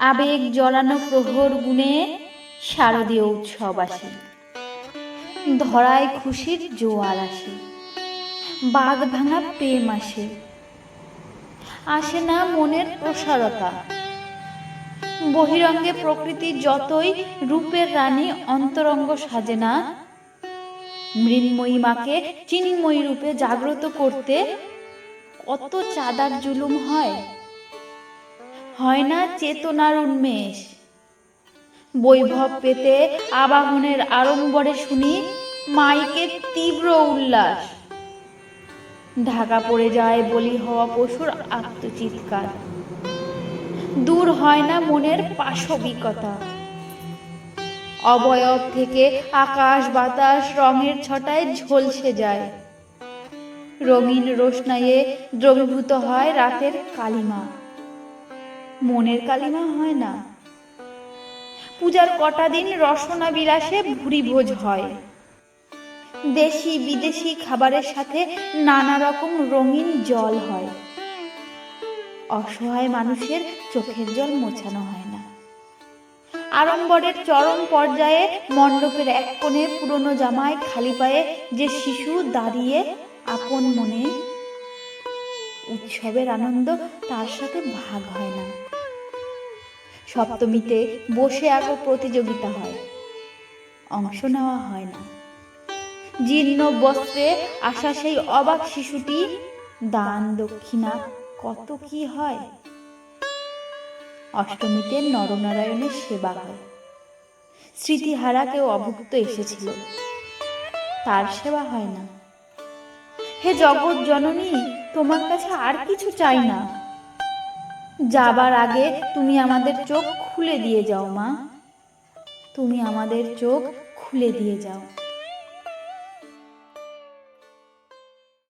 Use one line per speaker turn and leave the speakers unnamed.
আবেগ জড়ানো প্রহর গুণে শারদীয় উৎসব আসে। ধরায় খুশির জোয়ার আসে। বাঘ ভাঙা প্রেম আসে। আসে না মনের প্রসারতা। বহিরঙ্গে প্রকৃতি যতই রূপের রানী অন্তরঙ্গ সাজে না, মৃন্ময়ী মাকে চিন্ময়ী রূপে জাগ্রত করতে কত চাঁদার জুলুম হয়। হয় না চেতনার উন্মেষ। বৈভব পেতে আবাহনের আড়ম্বরে শুনি মাইকে তীব্র উল্লাস। ঢাকা পড়ে যায় বলি হওয়া পশুর আত্মচিৎকার। দূর হয় না মনের পাশবিকতা। অবয়ব থেকে আকাশ বাতাস রঙের ছটায় ঝলসে যায়। রঙিন রোশনাইয়ে দ্রবীভূত হয় রাতের কালিমা। মনের কালিমা হয় না। পূজার কটা দিন রসনা বিলাসে ভুরি ভোজ হয়। দেশি বিদেশি খাবারের সাথে নানা রকম রঙিন জল হয়। অসহায় মানুষের চোখের জল মোছানো হয় না। আড়ম্বরের চরম পর্যায়ে মণ্ডপের এক কোণে পুরনো জামায় খালি পায়ে যে শিশু দাঁড়িয়ে আপন মনে উৎসবের আনন্দ তার সাথে ভাগ হয় না। সপ্তমীতে বসে আঁকো প্রতিযোগিতা হয়। অংশ নেওয়া হয় না। জীর্ণ বস্ত্রে আসা সেই অবাক শিশুটি দান দক্ষিণা কত কি হয়? অষ্টমীতে নরনারায়ণের সেবা হয়। স্মৃতিহারা কেউ অভুক্ত এসেছিল। তার সেবা হয় না। হে জগৎ জননী তোমার কাছে আর কিছু চাই না। যাবার আগে তুমি আমাদের চোখ খুলে দিয়ে যাও, মা। তুমি আমাদের চোখ খুলে দিয়ে যাও।